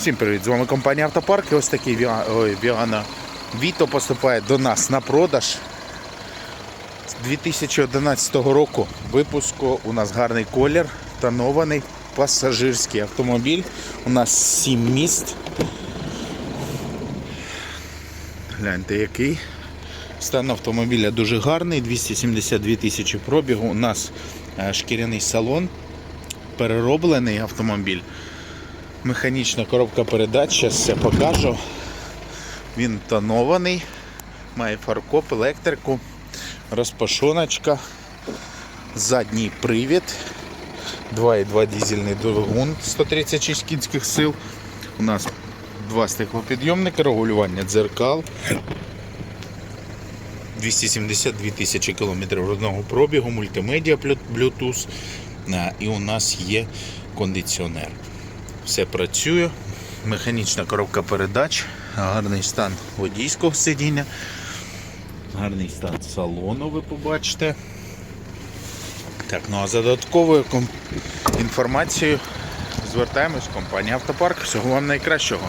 Всім привіт! З вами компанія Автопарк. І ось такий Віана Віто поступає до нас на продаж. З 2011 року випуску у нас гарний колір, тонований пасажирський автомобіль. У нас 7 міст. Гляньте який. Стан автомобіля дуже гарний, 272 тисячі пробігу. У нас е, шкіряний салон, перероблений автомобіль. Механічна коробка передач, зараз все покажу. Він тонований, має фаркоп, електрику, розпашоночка, задній привід, 2,2 дизельний двигун 136 кінських сил. У нас два стеклопідйомники, регулювання дзеркал. 272 тисячі кілометрів родного пробігу, мультимедіа Bluetooth. І у нас є кондиціонер. Все працює. Механічна коробка передач, гарний стан водійського сидіння, гарний стан салону, ви побачите. Так, ну а за додатковою інформацією звертаємось в компанію Автопарк. Всього вам найкращого.